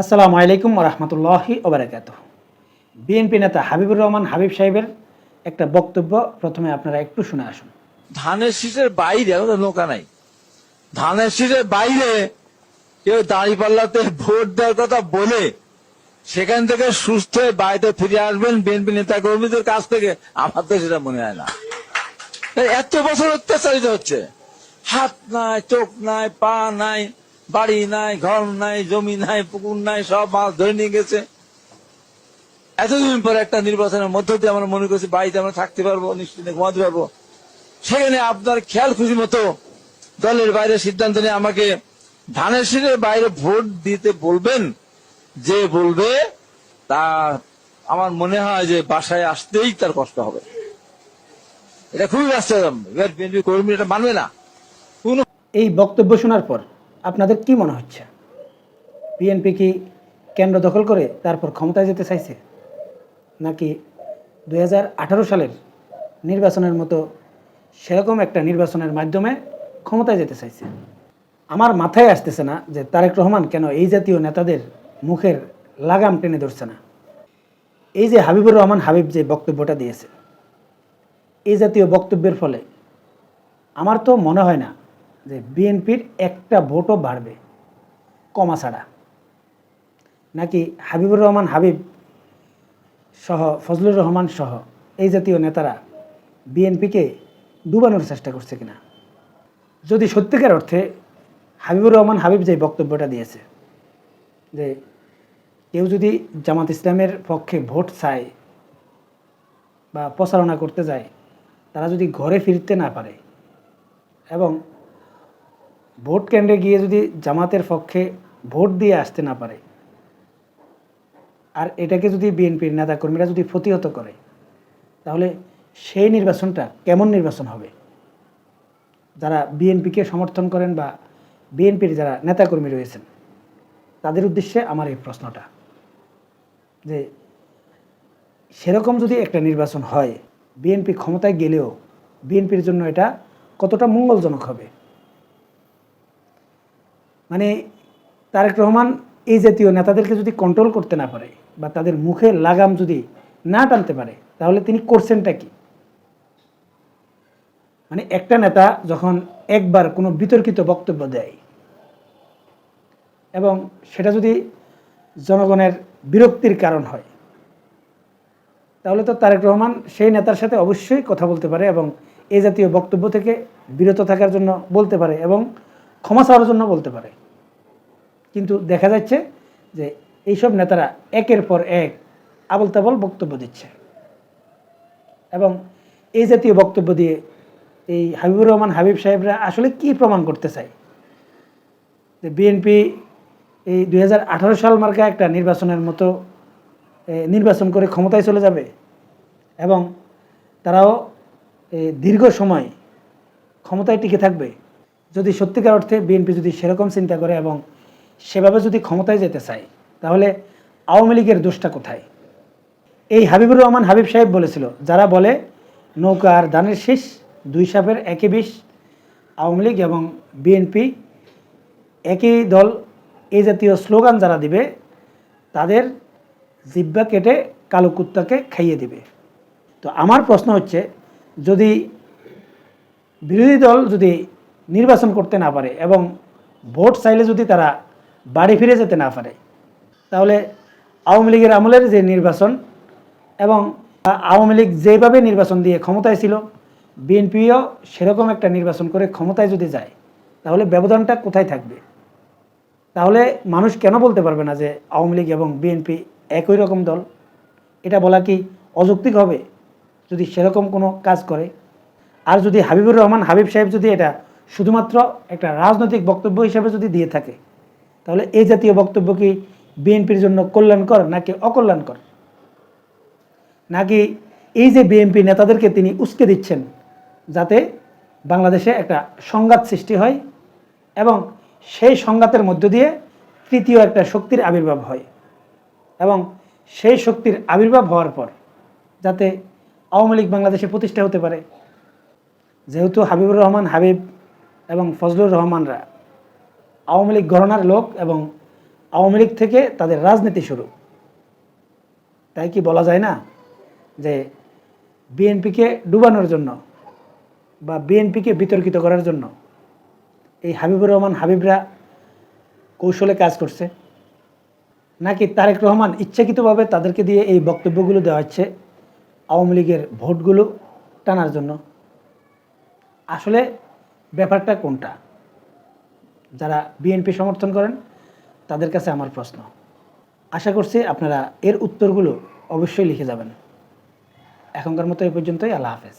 আসসালামু আলাইকুম রহমতুল্লাহি ওবরাকাত বিএনপি নেতা হাবিবুর রহমান, হাবিব সাহেবের একটা বক্তব্য প্রথমে আপনারা একটু শুনে আসুন। ধানের শীষের বাইরে নৌকা নাই। ধানের শীষের বাইরে কেউ দাঁড়ি পাল্লাতে ভোট দেওয়ার কথা বলে সেখান থেকে সুস্থ হয়ে বাড়িতে ফিরে আসবেন বিএনপি নেতা কর্মীদের কাছ থেকে। আমার তো সেটা মনে হয় না। এত বছর অত্যাচারিত হচ্ছে। হাত নাই, চোখ নাই, পা নাই বাড়ি নাই, ঘর নাই, জমি নাই, পুকুর নাই, সব মাছ ধরে নিয়ে গেছে। এতদিন পর একটা নির্বাচনের মধ্য দিয়ে আমরা মনে করছি বাড়িতে আমরা থাকতে পারব, নিশ্চিন্তে ঘুমাতে পারব। সেখানে আপনার খেয়াল খুশি মতো দলের বাইরে সিদ্ধান্ত নিয়ে আমাকে ধানের শীতের বাইরে ভোট দিতে বলবেন। যে বলবে, তা আমার মনে হয় যে বাসায় আসতেই তার কষ্ট হবে। এটা খুবই ব্যস্ত কর্মী এটা মানবে না। এই বক্তব্য শোনার পর আপনাদের কি মনে হচ্ছে? বিএনপি কি কেন্দ্র দখল করে তারপর ক্ষমতায় যেতে চাইছে? নাকি দু হাজার আঠারো সালের নির্বাচনের মতো সেরকম একটা নির্বাচনের মাধ্যমে ক্ষমতায় যেতে চাইছে? আমার মাথায় আসতেছে না যে তারেক রহমান কেন এই জাতীয় নেতাদের মুখের লাগাম টেনে ধরছে না। এই যে হাবিবুর রহমান হাবিব যে বক্তব্যটা দিয়েছে, এই জাতীয় বক্তব্যের ফলে আমার তো মনে হয় না যে বিএনপির একটা ভোটও বাড়বে, কমা ছাড়া। নাকি হাবিবুর রহমান হাবিব সহ, ফজলুর রহমান সহ এই জাতীয় নেতারা বিএনপিকে ডুবানোর চেষ্টা করছে কিনা? যদি সত্যিকার অর্থে হাবিবুর রহমান হাবিব যে বক্তব্যটা দিয়েছে, যে কেউ যদি জামাত ইসলামের পক্ষে ভোট চায় বা প্রচারণা করতে যায়, তারা যদি ঘরে ফিরতে না পারে এবং ভোট কেন্দ্রে গিয়ে যদি জামাতের পক্ষে ভোট দিয়ে আসতে না পারে, আর এটাকে যদি বিএনপির নেতাকর্মীরা যদি প্রতিহত করে, তাহলে সেই নির্বাচনটা কেমন নির্বাচন হবে? যারা বিএনপিকে সমর্থন করেন বা বিএনপির যারা নেতাকর্মী রয়েছেন, তাদের উদ্দেশ্যে আমার এই প্রশ্নটা যে, সেরকম যদি একটা নির্বাচন হয়, বিএনপি ক্ষমতায় গেলেও বিএনপির জন্য এটা কতটা মঙ্গলজনক হবে? মানে তারেক রহমান এই জাতীয় নেতাদেরকে যদি কন্ট্রোল করতে না পারে বা তাদের মুখে লাগাম যদি না টানতে পারে, তাহলে তিনি করছেনটা কি? মানে একটা নেতা যখন একবার কোনো বিতর্কিত বক্তব্য দেয় এবং সেটা যদি জনগণের বিরক্তির কারণ হয়, তাহলে তো তারেক রহমান সেই নেতার সাথে অবশ্যই কথা বলতে পারে এবং এই জাতীয় বক্তব্য থেকে বিরত থাকার জন্য বলতে পারে এবং ক্ষমা চাওয়ার জন্য বলতে পারে। কিন্তু দেখা যাচ্ছে যে এইসব নেতারা একের পর এক আবল তাবল বক্তব্য দিচ্ছে। এবং এই জাতীয় বক্তব্য দিয়ে এই হাবিবুর রহমান, হাবিব সাহেবরা আসলে কি প্রমাণ করতে চায়? যে বিএনপি এই দু হাজার আঠারো সাল মার্কা একটা নির্বাচনের মতো নির্বাচন করে ক্ষমতায় চলে যাবে এবং তারাও দীর্ঘ সময় ক্ষমতায় টিকে থাকবে। যদি সত্যিকার অর্থে বিএনপি যদি সেরকম চিন্তা করে এবং সেভাবে যদি ক্ষমতায় যেতে চায়, তাহলে আওয়ামী লীগের দোষটা কোথায়? এই হাবিবুর রহমান হাবিব সাহেব বলেছিল, যারা বলে নৌকা আর দানের শেষ, দুই সাপের একই বিষ, আওয়ামী লীগ এবং বিএনপি একই দল, এই জাতীয় স্লোগান যারা দিবে, তাদের জিব্বা কেটে কালো কুত্তাকে খাইয়ে দিবে। তো আমার প্রশ্ন হচ্ছে, যদি বিরোধী দল যদি নির্বাচন করতে না পারে এবং ভোট চাইলে যদি তারা বাড়ি ফিরে যেতে না পারে, তাহলে আওয়ামী লীগের আমলের যে নির্বাচন এবং আওয়ামী লীগ যেভাবে নির্বাচন দিয়ে ক্ষমতায় ছিল, বিএনপিও সেরকম একটা নির্বাচন করে ক্ষমতায় যদি যায়, তাহলে ব্যবধানটা কোথায় থাকবে? তাহলে মানুষ কেন বলতে পারবে না যে আওয়ামী লীগ এবং বিএনপি একই রকম দল? এটা বলা কি অযৌক্তিক হবে যদি সেরকম কোনো কাজ করে? আর যদি হাবিবুর রহমান, হাবিব সাহেব যদি এটা শুধুমাত্র একটা রাজনৈতিক বক্তব্য হিসেবে যদি দিয়ে থাকে, তাহলে এই জাতীয় বক্তব্য কি বিএনপির জন্য কল্যাণকর নাকি অকল্যাণকর? নাকি এই যে বিএনপি নেতাদেরকে তিনি উস্কে দিচ্ছেন যাতে বাংলাদেশে একটা সংঘাত সৃষ্টি হয় এবং সেই সংঘাতের মধ্য দিয়ে তৃতীয় একটা শক্তির আবির্ভাব হয় এবং সেই শক্তির আবির্ভাব হওয়ার পর যাতে আওয়ামী লীগ বাংলাদেশে প্রতিষ্ঠা হতে পারে। যেহেতু হাবিবুর রহমান হাবিব এবং ফজলুর রহমানরা আওয়ামী লীগ গণনার লোক এবং আওয়ামী লীগ থেকে তাদের রাজনীতি শুরু। তাই কি বলা যায় না যে বিএনপিকে ডুবানোর জন্য বা বিএনপিকে বিতর্কিত করার জন্য এই হাবিবুর রহমান হাবিবরা কৌশলে কাজ করছে? নাকি তারেক রহমান ইচ্ছাকৃতভাবে তাদেরকে দিয়ে এই বক্তব্যগুলো দেওয়া হচ্ছে আওয়ামী লীগের ভোটগুলো টানার জন্য? আসলে ব্যাপারটা কোনটা? যারা বিএনপি সমর্থন করেন, তাদের কাছে আমার প্রশ্ন। আশা করছি আপনারা এর উত্তরগুলো অবশ্যই লিখে যাবেন। এখনকার মতো এই পর্যন্তই, আল্লাহ হাফেজ।